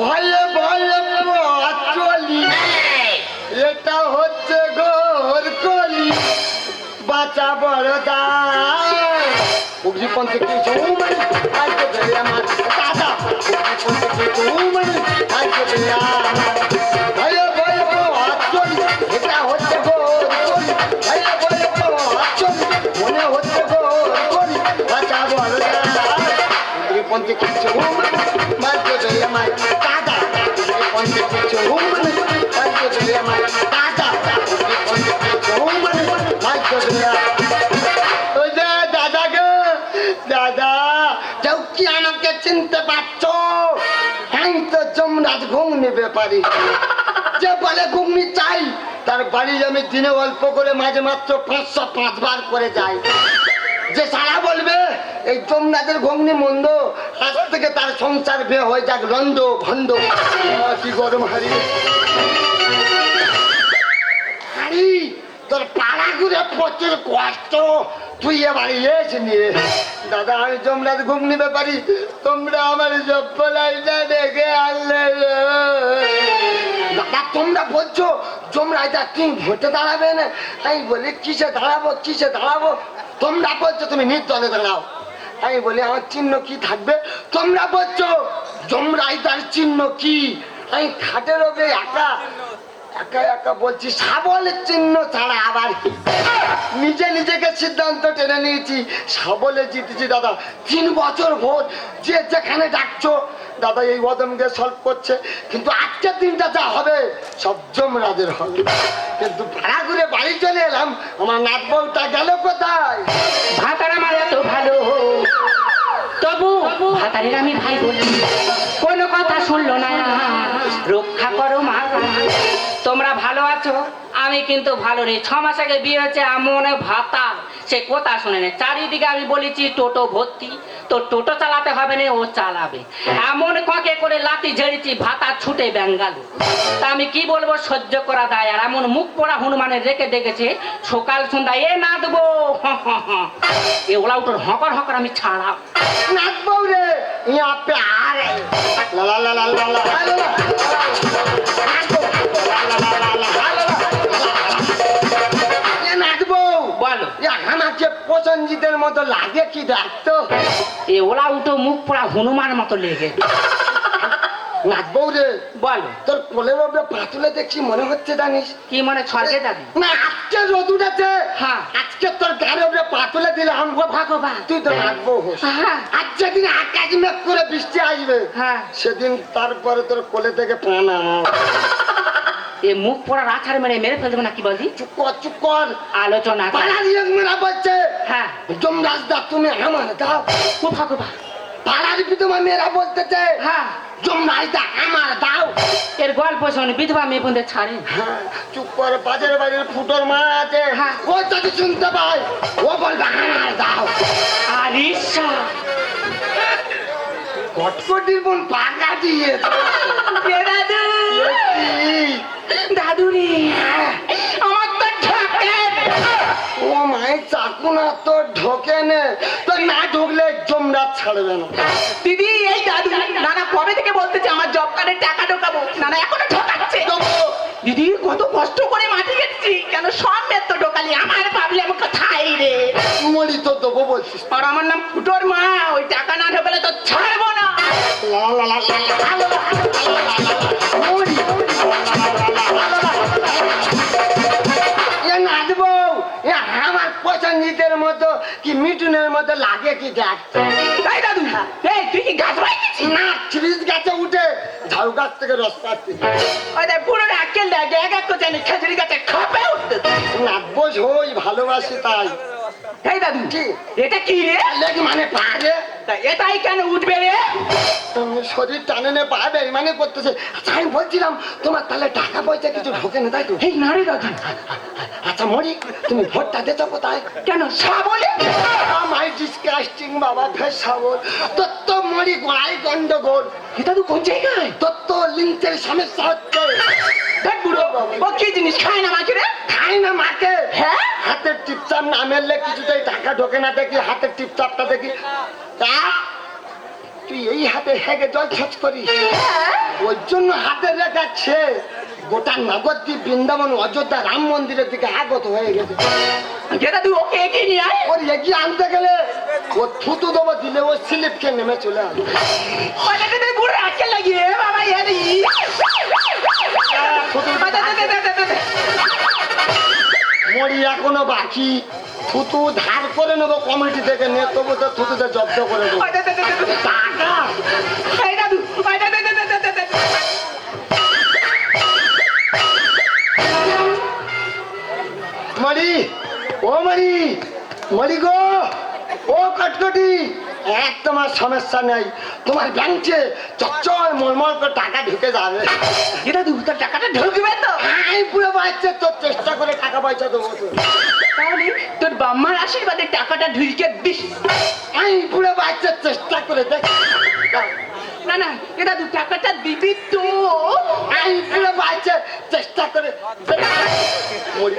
ভয়ে ভয়ে চলি এটা হচ্ছে গোর কলি বাঁচা বড় চৌমনি আজকে আমার দাদা আজকে যে কিছু হুমান বাদ্য জয় আমার দাদা। অন্ধে কিছু হুমান বাদ্য জয় আমার দাদা। অন্ধে কিছু হুমান বাদ্য জয় ওই যে দাদাকে দাদা যাও কি আমাকে চিনতে পারছ? হ্যাঁ তো যমরাজ ঘুমনি ব্যাপারি। যে বলে ঘুমনি চাই, তার বাড়ি আমি দিনে অল্প করে মাঝে মাত্র পাঁচশো পাঁচবার করে যাই। যে সারা বলবে এই যমরাজের ঘুমনি মন্দ আজ থেকে তার সংসার বে হয়ে যাক রন্দ ভন্ড কি গরম হারি হারি তোর পাড়া ঘুরে প্রচুর কষ্ট তুই এবার এসে নিয়ে দাদা আমি তোমরা ঘুম নিতে পারি তোমরা আমার জপ্পলাইটা দেখে আনলে দাদা তোমরা বলছো তোমরা এটা কি ভোটে দাঁড়াবে না? আমি বলি, কিসে দাঁড়াবো কিসে দাঁড়াবো? তোমরা বলছো, তুমি নির্দলে দাঁড়াও আমি বলি, আমার চিহ্ন কি থাকবে? তোমরা বলছো তোমরা এটার চিহ্ন কি? আমি খাটের ওপরে একা একা একা বলছি সাবলের চিহ্ন ছাড়া আবার কি? নিজে নিজেকে সিদ্ধান্ত টেনে নিয়েছি সাবলে জিতেছি দাদা। তিন বছর ভোট যে যেখানে ডাকছো দাদা এই অদমকে সলভ করছে। কিন্তু আজকের দিনটা যা হবে সব জমরাজের হবে। কিন্তু ভাড়া ঘুরে বাড়ি চলে এলাম আমার নাত বউটা গেল কোথায়? ভাতার আমার এত ভালো। তবু ভাতারের আমি ভাই বলি কোনো কথা শুনলো না। রক্ষা করো মা তোমরা ভালো আছো? আমি কিন্তু ভালো নেই। ছ মাস আগে বিয়ে হয়েছে এমন ভাতা। সে কথা শুনে নেই চারিদিকে আমি বলেছি, টোটো ভর্তি। তো টোটো চালাতে হবে না, ও চালাবে। এমন ককে করে লাতি ঝেড়েছি, ভাতা ছুটে বেঙ্গাল তা আমি কি বলব? সহ্য করা দায় আর এমন মুখ পড়া হনুমানের রেখে দেখেছে সকাল সন্ধ্যা এ না দেবো! এ ওলা উঠোর হকর হকর আমি ছাড়াও নাক রে ইয়া প্যার। লা লা লা লা লা লা। পচঞ্জিতের মতো লাগে কি দেখতো এ ওলা উঠো মুখ পড়া হনুমান মতো লেগে। নাত বউ রে বলো। তোর কোলের ওপরে পাতুলে দেখছি মনে হচ্ছে জানিস? কি মনে স্বর্গে যাবি? না আজকে রোদ উঠেছে। হ্যাঁ। আজকে তোর গাড়ি ওপরে পাতুলে দিলাম ভগবান। তুই তো নাচবো হোস। হ্যাঁ। আজ যেদিন আকাশ মেঘ করে বৃষ্টি আসবে হ্যাঁ। সেদিন তারপরে তোর কোলে থেকে পানা এ মুখ পড়া রাছার মেরে মেরে ফেলবে না কি বলছি চুপ কর চুপ কর। আলোচনা। পাড়ার মেরা বলছে হ্যাঁ। তুমি আমার দাও। ও ভগবান। পাড়ার বিধবা মেয়েরা বলতেছে। হ্যাঁ। আমার দাও। এর গল্প শোনে বিধবা মেয়ে বন্ধে ছাড়ে। হ্যাঁ, চুপ কর বাজার ফুটোর মা আছে। হ্যাঁ। ও যদি শুনতে পায় ও বলবে আমার দাও। আর ঈর্ষা। কটকটির বোন পাকা দিয়ে দাদু। দাদু রে দিদি টাকা কত কষ্ট করে মাটি গেছি কেন সমেত তো ঢোকালি আমার কোথায় রে মরি তো দেবো বলছিস আর আমার নাম ফুটোর মা ওই টাকা না ঢোকালে তো ছাড়বো না লা লা আমার পছন্দের মতো মতো লাগে কি গাছ? তাই দাদু? এই তুই কি গাছ ভাই না ফ্রিজ গাছে উঠে ঝাউ গাছ থেকে রস পাচ্ছি। ওই দেখ পুরো আক্কেল লাগে এক এক জানি খেজুরি গাছে খাপে উঠতে। নাচবো হই ভালোবাসি তাই। এই দাদু? কি? এটা কি রে? লেগ মানে পারে তা এটাই কেন উঠবে রে? শরীর টানে নে পা বেইমানি করতেছে। আচ্ছা আমি বলছিলাম তোমার তাহলে টাকা পয়সা কিছু ঢোকে না তাই তো? এই না রে দাদু। আচ্ছা মরি তুমি ভোটটা দিতে কোথায়? কেন সাবলে? মাই ডিসকাস্টিং বাবা ফের সাবল। তোর তো মরি গোড়াই গন্ডগোল। এ দাদু কোন জায়গায়? তোর তো লিঙ্কের সমস্যা হচ্ছে দেখ বুড়ো ও কি জিনিস? খায় না মাকে রে? খাই না মাকে। হ্যাঁ? হাতের টিপচাপ না মেললে কিছুতেই টাকা ঢোকে না দেখি হাতের টিপচাপটা দেখি। তা তুই এই হাতে হেগে জল ছচ করিস? ওই জন্য হাতে রেখাচ্ছে গোটা নগরদ্বীপ বৃন্দাবন অযোধ্যা রাম মন্দিরের দিকে আগত হয়ে গেছে যেটা তুই ওকে এগিয়ে নিয়ে আয় ওর এগিয়ে আনতে গেলে ও থুতু দেবো দিলে ও স্লিপকে নেমে চলে আসবে লাগিয়ে বাবা মরি এখনও বাকি থুতু ধার করে নেব কমিটি থেকে নিয়ে তবু তো থুতুতে জব্দ করে দেবো টাকা ও মরি মরি গো। ও কটকটি এক তোমার সমস্যা নেই। তোমার ব্যাংকে চচ্চয় মলমল করে টাকা ঢুকে যাবে। যেটা তুই তোর টাকাটা ঢুকবে তো। আমি পুরো বাচ্চা তোর চেষ্টা করে টাকা পয়সা দেবো। তাহলে তোর বাম্মার আশীর্বাদে টাকাটা ঢুকে দিস। আমি পুরো বাচ্চার চেষ্টা করে দেখ। না না, এটা তুই টাকাটা দিবি তো। বাচ্চা চেষ্টা করে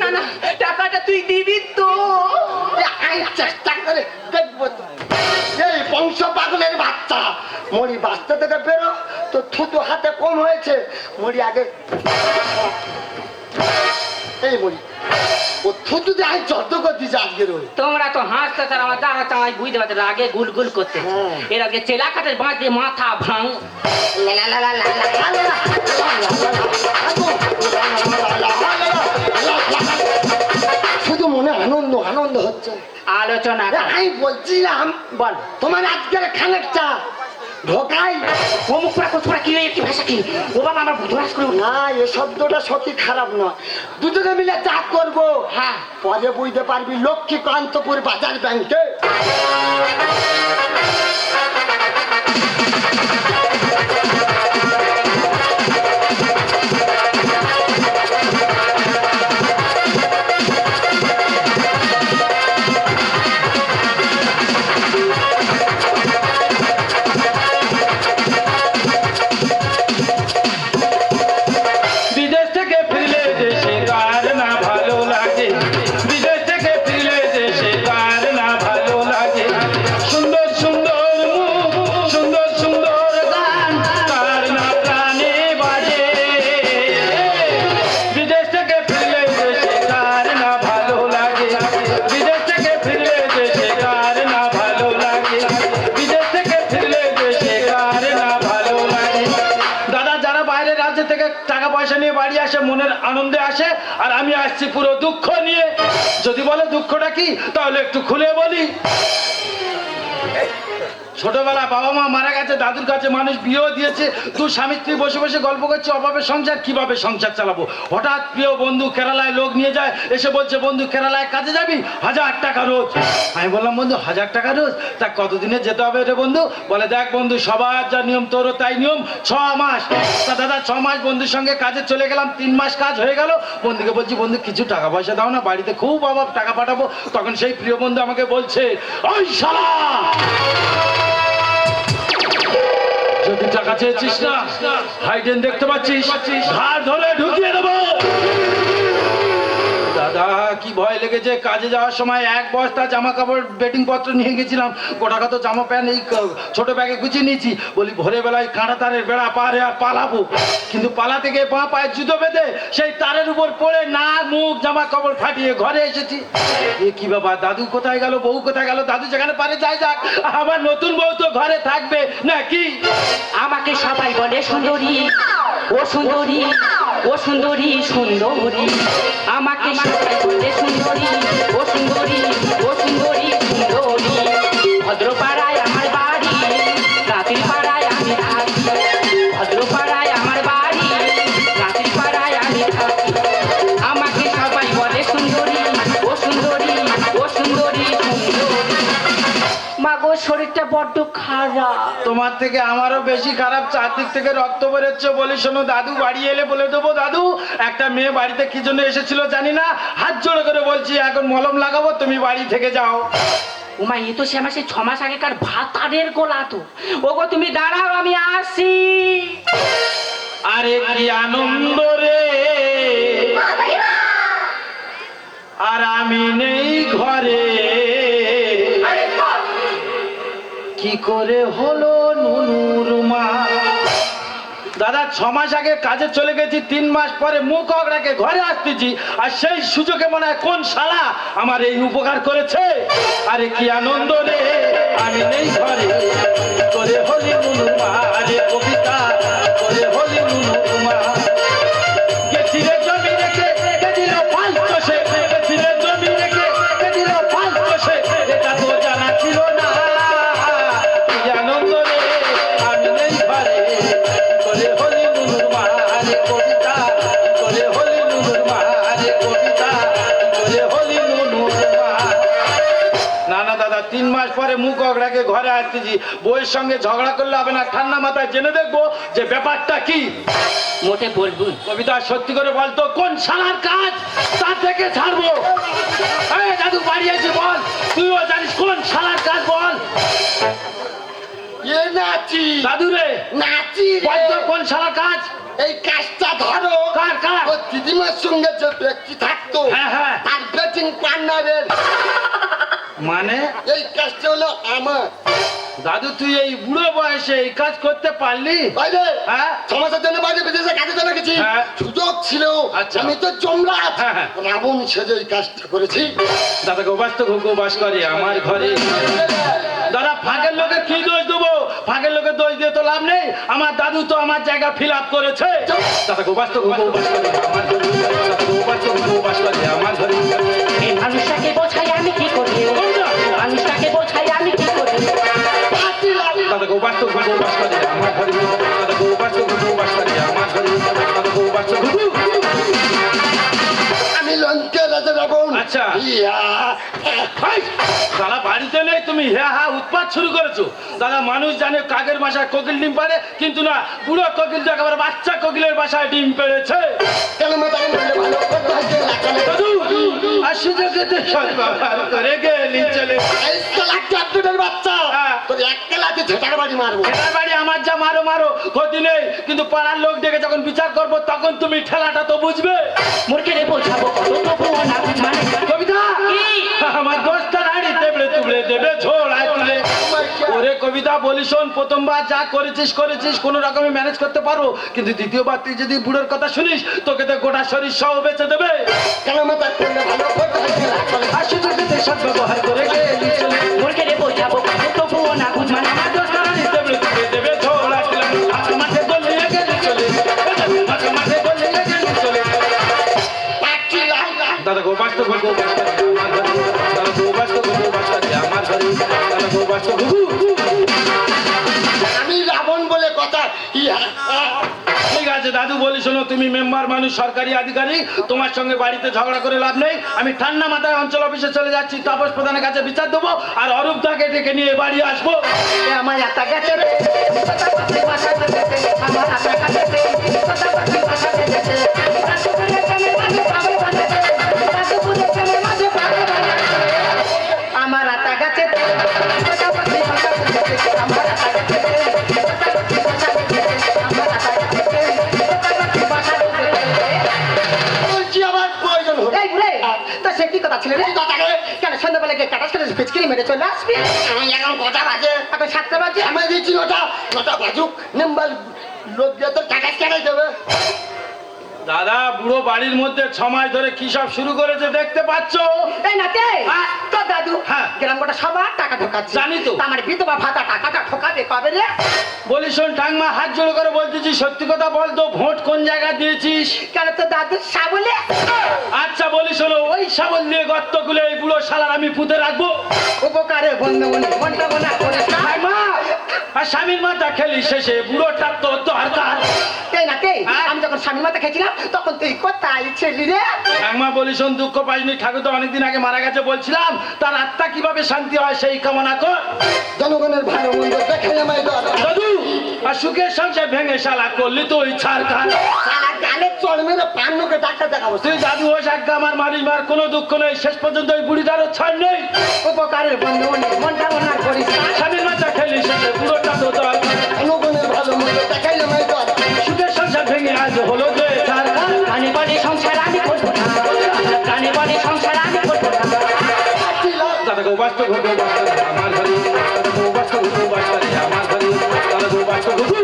না না, টাকাটা তুই দিবি তো। চেষ্টা করে দেখব তো। এই বংশ পাগলের বাচ্চা, মরি বাচ্চা থেকে বেরো। তো থুতু হাতে কম হয়েছে, মরি আগে এই মরি ও থুতু দিয়ে আমি করে দিয়েছে আজকের ওই তোমরা তো হাসতে আমার দাঁড়া চামাই বুঝতে পারছ আগে গুল গুল করতে হ্যাঁ। এর আগে চেলা দিয়ে মাথা ভাঙ শুধু মনে আনন্দ আনন্দ হচ্ছে আলোচনা। আমি বলছিলাম বল তোমার আজকের খানেকটা ঢোকাই? ও মুখ পুরা কোচ পুরা কি রে, কি ভাষা কি? ও বাবা আমার বুধরাস করে না এ শব্দটা সত্যি খারাপ নয়। দুজনে মিলে চা করব। হ্যাঁ। পরে বুঝতে পারবি লক্ষ্মীকান্তপুর বাজার ব্যাংকে। থেকে টাকা পয়সা নিয়ে বাড়ি আসে, মনের আনন্দে আসে, আর আমি আসছি পুরো দুঃখ নিয়ে। যদি বলে দুঃখটা কি, তাহলে একটু খুলে বলি। ছোটবেলা বাবা মা মারা গেছে, দাদুর কাছে মানুষ বিয়েও দিয়েছে, দু স্বামী স্ত্রী বসে বসে গল্প করছে, অভাবে সংসার, কীভাবে সংসার চালাবো? হঠাৎ প্রিয় বন্ধু কেরালায় লোক নিয়ে যায়, এসে বলছে, বন্ধু, কেরালায় কাজে যাবি? হাজার টাকা রোজ। আমি বললাম, বন্ধু, হাজার টাকা রোজ? তা কতদিনে যেতে হবে রে বন্ধু? বলে, দেখ বন্ধু, সবার যা নিয়ম তোরও তাই নিয়ম, ছ মাস। তা দাদা, ছ মাস বন্ধুর সঙ্গে কাজে চলে গেলাম, তিন মাস কাজ হয়ে গেল। বন্ধুকে বলছি, বন্ধু, কিছু টাকা পয়সা দাও না, বাড়িতে খুব অভাব, টাকা পাঠাবো। তখন সেই প্রিয় বন্ধু আমাকে বলছে, ওই শালা! যদি টাকা চেয়েছিস না? হাইডেন দেখতে পাচ্ছিস? ঘাট ধরে ঢুকিয়ে দেবো। কি ভয় লেগেছে? কাজে যাওয়ার সময় এক বস্তা জামা কাপড় বেটিং পত্র নিয়ে গেছিলাম। গোটা কত জামা প্যান্ট এই ছোট ব্যাগে গুছিয়ে নিয়েছি। বলি, ভোরে বেলায় কাঁটা তারের বেড়া পারে আর পালাবো। কিন্তু পালাতে গিয়ে পা পায়ে জুতো বেঁধে সেই তারের উপর পড়ে না মুখ জামা কাপড় ফাটিয়ে ঘরে এসেছি। এ কি বাবা, দাদু কোথায় গেল, বউ কোথায় গেল? দাদু যেখানে পারে যাই যাক। আমার নতুন বউ তো ঘরে থাকবে নাকি? আমাকে সবাই বলে সুন্দরী। ও সুন্দরী। ও সুন্দরী সুন্দরী আমাকে সুন্দরী ও সুন্দরী ও সুন্দরী। তোমার থেকে আমারও বেশি খারাপ চারদিক থেকে রক্ত বেরোচ্ছে বলে শোনো দাদু বাড়ি এলে বলে দেবো দাদু একটা মেয়ে বাড়িতে কি জন্য এসেছিল জানি না হাত জোড়ো করে বলছি এখন মলম লাগাবো তুমি বাড়ি থেকে যাও। উমা এ তো সে আমার সেই ছ আগেকার ভাতারের গোলা তো। ওগো তুমি দাঁড়াও আমি আসি। আরে কি আনন্দ রে। আর আমি নেই ঘরে। কি করে হলো? দাদা, ছ মাস আগে কাজে চলে গেছি, তিন মাস পরে মুখ অগড়াকে ঘরে আসতেছি। আর সেই সুযোগে মনে হয় কোন শালা আমার এই উপকার করেছে? আরে কি আনন্দ রে, আমি নেই ঘরে। করে হলি নুনু মা, আরে কবিতা। করে হলি নুনু মা। পরে মুখ অগড়াকে ঘরে আসতেছি। বইয়ের সঙ্গে ঝগড়া করলে হবে না। ঠান্ডা মাথায় জেনে দেখব যে ব্যাপারটা কি। মোটে বলব কবিতা সত্যি করে বলতো কোন শালার কাজ? তা থেকে ছাড়বো। এই দাদু বাড়ি আছে বল। তুইও জানিস কোন শালার কাজ বল? এ নাচি। দাদু রে। নাচি বল তো রে কোন শালার কাজ? এই কাজটা ধরো। কার কার? ও দিদিমার সঙ্গে যে ব্যক্তি থাকতো হ্যাঁ হ্যাঁ। তার বেচিং পার্টনারের মানে? এই কাজটা হলো আমার। দাদু তুই এই বুড়ো বয়সে এই কাজ করতে পারলি? বাইরে? হ্যাঁ? সমাজের জন্য বাইরে বিদেশে কাজে চলে গেছি। হ্যাঁ। সুযোগ ছিল। আচ্ছা। আমি তো চমড়া হ্যাঁ, হ্যাঁ। রাবণ সেজে এই কাজটা করেছি। দাদা গোবাস তো গোবাস করে আমার ঘরে। দাদা ফাঁকের লোকের কি দোষ দেবো? ফাঁকের লোকের দোষ দিয়ে তো লাভ নেই আমার দাদু তো আমার জায়গা ফিল আপ করেছে দাদা তো করে আমার ঘরে মানুষটাকে বোঝাই আমি কি করি কোনটা? মানুষটাকে বোঝাই আমি কি করি দাদা গোবাস তো গোবাস করে আমার ঘরে দাদা গোবাস তো গোবাস করে আমার ঘরে দাদা গোবাস তো আমি লঙ্কে রাজা রাবণ আচ্ছা। ইয়া তুমি হ্যাঁ হ্যাঁ উৎপাত শুরু করেছ। দাদা মানুষ জানে কাকের বাসায় কোকিল ডিম পারে কিন্তু না বুড়ো কোকিল তো একেবারে বাচ্চা কোকিলের বাসায় ডিম পেড়েছে। হয় আর সুযোগে করে গেলি চলে বাচ্চা। হ্যাঁ। আমার যা মারো মারো ক্ষতি নেই। কিন্তু পাড়ার লোক ডেকে যখন বিচার করব তখন তুমি ঠেলাটা তো বুঝবে। মানে কবিতা আমার নাড়ি দেবড়ে তুবড়ে দেবে ঝোড়ায় তুলে ওরে কবিতা বলি শোন প্রথমবার যা করেছিস করেছিস কোনো রকমে ম্যানেজ করতে পারো। কিন্তু দ্বিতীয়বার তুই যদি বুড়োর কথা শুনিস তোকে তো গোটা শরীর সহ বেঁচে দেবে। কেন মাতাকে বললে ভালো করতে যে লাগালে আর সুযোগে সব ব্যবহার করে গেলি বোঝাবো তবুও না আমার দোস্ত নাড়ি দেবড়ে তুবড়ে দেবে ঝোড়ায় তুলে মাঠে মাঠে আমি রাবণ বলে কথা ইয়া ঠিক আছে দাদু বলি শোনো তুমি মেম্বার মানুষ সরকারি আধিকারিক তোমার সঙ্গে বাড়িতে ঝগড়া করে লাভ নেই আমি ঠান্ডা মাথায় অঞ্চল অফিসে চলে যাচ্ছি তাপস প্রধানের কাছে বিচার দেবো আর অরূপ দাকে ডেকে নিয়ে বাড়ি আসব আমার একা গেছে রে কথা পাখি বাসা গেছে আমার একা গেছে কাটাস কাটাস ফিচকিরি মেরে চলে আসবি। আমি এখন কথা বাজে? এখন সাতটা বাজে। আমি দিচ্ছি নটা। নটা বাজুক। নাম্বার লোক দিয়ে তোর কাগজ কেনাই দেবে। দাদা বুড়ো বাড়ির মধ্যে ছ মাস ধরে কি সব শুরু করেছে দেখতে পাচ্ছ? এই নাতে হ্যাঁ। তো দাদু হ্যাঁ। গ্রাম গোটা সবার টাকা ঢোকাচ্ছে। জানি তো। আমার বিধবা ভাতা টাকাটা ঠোকাবে কবে রে? বলি শোন ঠাংমা হাত জোড়ো করে বলতেছি সত্যি কথা বল তো ভোট কোন জায়গায় দিয়েছিস? কেন তো দাদু সাবলে আচ্ছা বলি শোনো ওই সাবল দিয়ে গর্ত খুলে এই বুড়ো শালার আমি পুঁতে রাখব। উপকারে বন্ধু মনটা মনে করে ঠাংমা আর স্বামীর মাথা খেলি শেষে বুড়োটার তো দরকার এই নাতে হ্যাঁ। আমি যখন স্বামী মাথা খেয়েছিলাম তখন তুই কোথায় ছিলি রে? ঠাকমা দুঃখ পাইনি। ঠাকুর তো অনেকদিন আগে মারা গেছে বলছিলাম তার আত্মা কীভাবে শান্তি হয় সেই কামনা কর। জনগণের ভালো মন্দ দেখে আমায় দর দাদু আর সুখের সংসার ভেঙে শালা করলি ছাড় খান। তুই দাদু হোস আজ্ঞা আমার মারিস মার কোনো দুঃখ নেই। শেষ পর্যন্ত ওই বুড়িটারও ছাড় নেই। উপকারের বন্ধু মনটা মনে করিস না। স্বামীর মাথা খেলি শেষে বুড়োটা তো দরকার ভালো মন্দ সুখের সংসার ভেঙে আজ হলো কানে সংসার আমি করব দাদা গো বাস্ত ঘর বাস্ত আমার ঘরে। দাদা গো বাস্ত ঘর বাস্ত আমার ঘরে। দাদা গো বাস্ত ঘর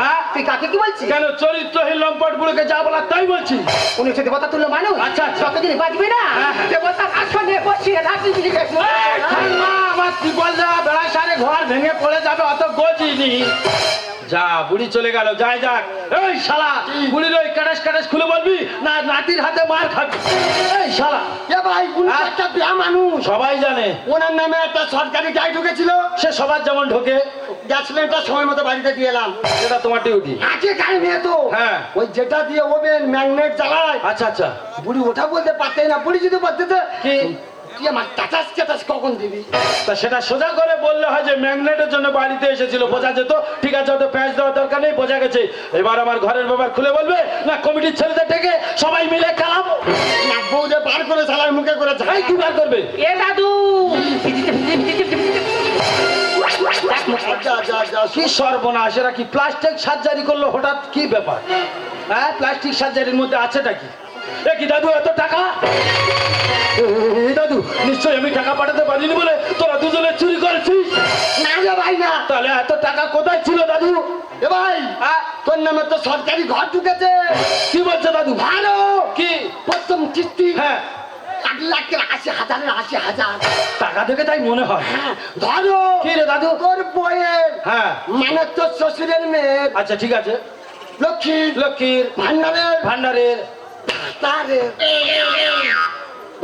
হ্যাঁ? তুই কাকে কি বলছিস? কেন চরিত্রহীন লম্পট বুড়োকে যা বলার তাই বলছি উনি হচ্ছে দেবতা তুল্য মানুষ আচ্ছা, আচ্ছা। যতদিন বাঁচবে না। হ্যাঁ, হ্যাঁ। দেবতা আসনে বসিয়ে ঠাম্মা, আমার ত্রিপল দেওয়া বেড়ার সারে ঘর ভেঙে পড়ে যাবে অত গজিনি। যা বুড়ি চলে গেল যাই যাক। এই শালা বুড়ির ওই কাটাস কাটাস খুলে বলবি? না নাতির হাতে মার খাবি। এই শালা। এ ভাই হ্যাঁ? একটা বিয়া মানুষ। সবাই জানে। ওনার নামে একটা সরকারি গাড়ি ঢুকেছিল। সে সবার যেমন ঢোকে। গ্যাস সিলিন্ডার সময় মতো বাড়িতে দিয়ে এলাম। সেটা তোমার ডিউটি আছে গাড়ি মেয়ে তো। হ্যাঁ। ওই যেটা দিয়ে ওভেন ম্যাগনেট চালায়। আচ্ছা আচ্ছা। বুড়ি ওটা বলতে পারতে না। বুড়ি যদি বলতে কি? তুই আমার টাটাস টাটাস কখন দিবি? তা সেটা সোজা করে বললে হয় যে ম্যাগনেটের জন্য বাড়িতে এসেছিল বোঝা যেত। ঠিক আছে অত প্যাঁচ দেওয়ার দরকার নেই বোঝা গেছে। এবার আমার ঘরের ব্যাপার খুলে বলবে না কমিটির ছেলেদের থেকে সবাই মিলে খেলাবো। না বউরে বার করে চালার মুখে করে ঝাই কি বার করবে? এ দাদু! কি সর্বনাশ এরা কি প্লাস্টিক সার্জারি করল? হঠাৎ কি ব্যাপার? হ্যাঁ প্লাস্টিক সার্জারির মধ্যে আছেটা কি? এ কি দাদু এত টাকা? দাদু নিশ্চয়ই আমি টাকা পাঠাতে পারিনি বলে তোরা দুজনে চুরি করেছিস? না রে ভাই না। তাহলে এত টাকা কোথায় ছিল দাদু? এ ভাই হ্যাঁ? তোর নামে তো সরকারি ঘর ঢুকেছে। কি বলছে দাদু? ভালো। কি? প্রথম কিস্তি। হ্যাঁ। এক লাখের আশি হাজারের আশি হাজার। টাকা থেকে তাই মনে হয়। হ্যাঁ, ধরো। কি রে দাদু? তোর বইয়ের হ্যাঁ। মানে তোর শ্বশুরের মেয়ের আচ্ছা ঠিক আছে। লক্ষ্মী লক্ষ্মীর ভান্ডারের। ভান্ডারের।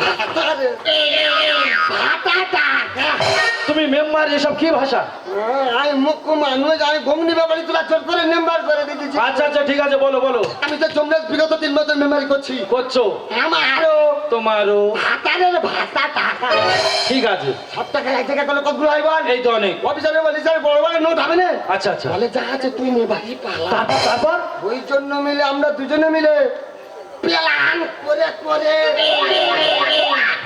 ভাতাটা তুমি মেম্বার এসব কি ভাষা? আমি মুখ্য মানুষ আমি ঘুমনি ব্যাপারে চোর করে মেম্বার করে দিতেছি। আচ্ছা আচ্ছা ঠিক আছে বলো বলো। আমি তো জমরাজ বিগত তিন বছর মেম্বারি করছি। করছ? আমারও। তোমারও। ভাতারের ভাতা টাকা ঠিক আছে। সব টাকা এক জায়গায় করলে কতগুলো হয় বল? এই তো অনেক। অফিসারে বলি স্যার বড় বড় নোট হবে না? আচ্ছা আচ্ছা। বলে যা আছে তুই নে বাড়ি পালা। তারপর? ওই জন্য মিলে আমরা দুজনে মিলে প্ল্যান করে করে।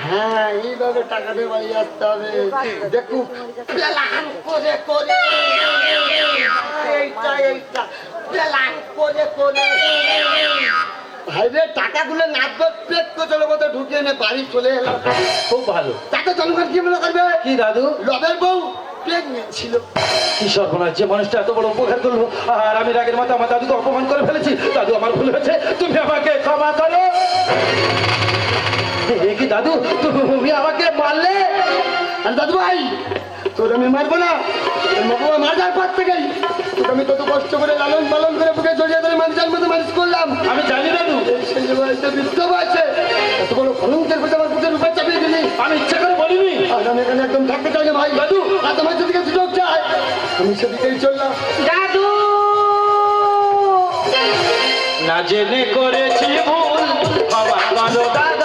হ্যাঁ এইভাবে টাকা দিয়ে বাড়ি আসতে হবে। দেখুন প্ল্যান করে করে। এইটা এইটা। প্ল্যান করে করে। ভাইরে টাকাগুলো নাচবে পেট কোচলের মতো ঢুকিয়ে এনে বাড়ি চলে এলাম। খুব ভালো। তাতে জনগণ কি মনে করবে? কি দাদু? লবের বউ। আমি অপমান করে ফেলেছি। দাদু, আমার ভুল হয়েছে। তুমি আমাকে ক্ষমা করো। কি দাদু? তুমি আমাকে মারলে? দাদু ভাই তোর আমি মারবো না। তোর মা বাবা মার যাওয়ার পর থেকেই। তোকে আমি কত কষ্ট করে লালন পালন করে বুকে জড়িয়ে ধরে মানুষের মানুষ করলাম। আমি জানি বয়সে বৃদ্ধ এত বড় আমার বুকের চাপিয়ে দিলি। আমি ইচ্ছা করে বলিনি। আমি এখানে একদম থাকতে চাই না ভাই। দাদু। আর তোমার সেদিকে সুযোগ চাই আমি সেদিকেই চললাম। দাদু! না জেনে করেছি ভুল ক্ষমা করো দাদা।